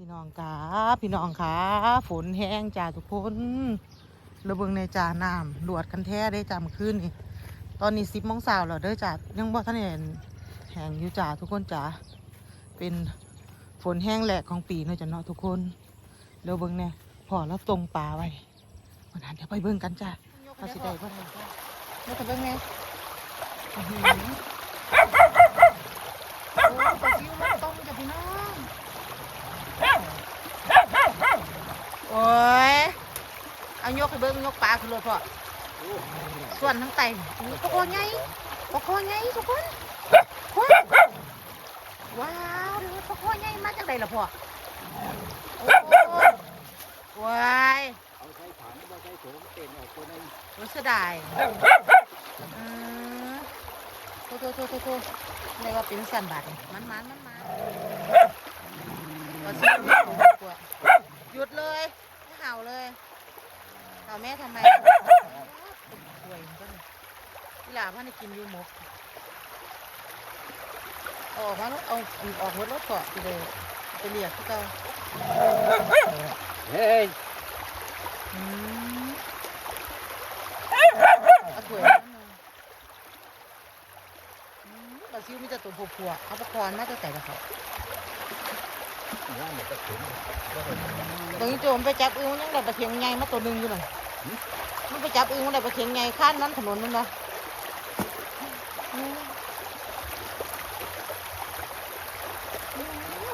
พี่น้องค่ะพี่น้องค่ะฝนแห้งจ้าทุกคนระเบิงในจ่าน้ำหลวดกันแท้ได้จ้าเมื่อคืนนี่ตอนนี้สิบโมงเช้าแล้วเด้อจ้ายังบ่ทันเห็นแห้งอยู่จ้าทุกคนจ้าเป็นฝนแห้งแหลกของปีเนาะจ้ะเนาะทุกคนเดี๋ยวเบิ่งเนี่ยพอแล้วตรงป่าไว้วันนั้นเดี๋ยวไปเบิ่งกันจ้าเอาสิได้บ่ได้จ้าแล้วก็เบิ่งแน่อื้อหือโอ้ปลาซิวมันตรงจ้ะพี่น้อง โอ้ย เอาย กให้เบิ้งยกปลาขึ้นรถพ่อส่วนทั้งไตโอ้ยปลาคอใหญ่ปลาคอใหญ่ทุกคนว้าวเดี๋ยวปลาคอใหญ่มาจากไหนล่ะพ่อโอ้ยว้ายเอาใช้ถังมาใช้โถเต็นออกตัวนึงรู้สึกได้อืมโทโทโทโทโทษเรียกว่าเป็นสันบาทนี่มันมันมันมันก็ซื้อไม่ถูกกว่าหยุดเลยเห่าเลย เห่าแม่ทำไมป่วยก็นี่ที่หลาพ่อได้กินอยูหมกเอาออกมาแล้วเอาออกรถรถเกาะไปเลยไปเรียกที่เก่าเฮ้ยอืมเอาถ้วยมาหน่อยอืมปลาซิวมีแต่ตัวผัวๆเอาปลาคอนมาแต่ใส่ละเขาว่ามันจะถึงตรงนี้โจมไปจับอึ้งมันยังได้ปลาเค็งใหญ่มาตัวหนึงอยู่เลย มันไปจับอึ้งมันได้ปลาเค็งใหญ่ข้านนั้นถนนมันบ่อืมอื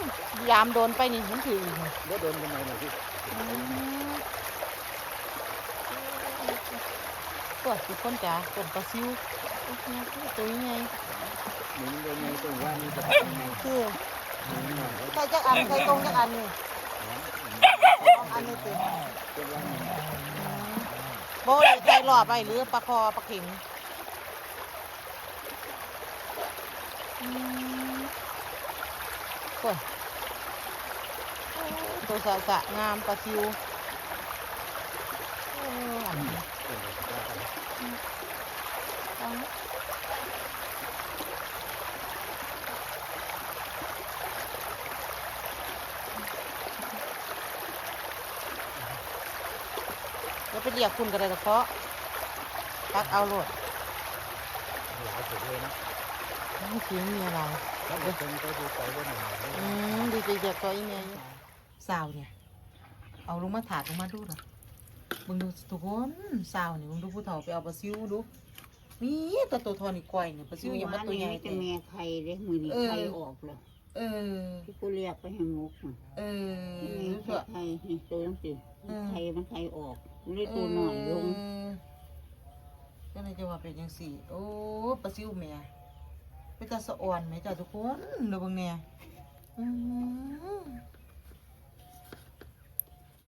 มยามโดนไปนี่มันถืออีกนี่ว่าโดนยังไงหน่อยพี่อืมตัวสิคนจ๋าตัวปลาซิวโอ้โหตัวใหญ่หมุนโดนยังตรงว่านี่จะคือหมุนหน่อยใส่จักอันใส่ตรงจักอันนี่สองอันนี่ติเป็นว่า โบได้ใจหลอดไปหรือปลาคอปลาเข็งอืมโอ้ยตัวสะสะงามปลาซิวโอ้ยอันนี้เอานะ เดี๋ยวไปเรียกคุณก็ได้แต่เพาะตักเอาโลดหลายสุดเลยนะไม่เสียงมีอะไรถ้าเป็นก็ดูไปว่าหนึ่งอืมดีใจเจ็บตัวอีเมียอยู่สาวเนี่ย เอาลงมาถาดลงมาดูหน่อยมึงดูทุกคนสาวนี่มึงดูผู้เฒ่าไปเอาปลาซิวดูมีตัวโตทอนี่ก้อยเนี่ยปลาซิวยังมาตัวใหญ่จะแต่แม่ไข่เด้มือนี้เออไข่ออกแล้วเออที่กูเรียกไปให้มุกน่ะเออแม่รู้ไข่เถอะไข่นี่ตัวต้องสิเออไข่มันไข่ออก มันเลยตัวหน่อยลง ก็เลยจะว่าเป็นยังสี่ โอ้ปลาซิวแม่เป็นตาสะอ่อนไหมจ้ะทุกคนดูบางเนี่ย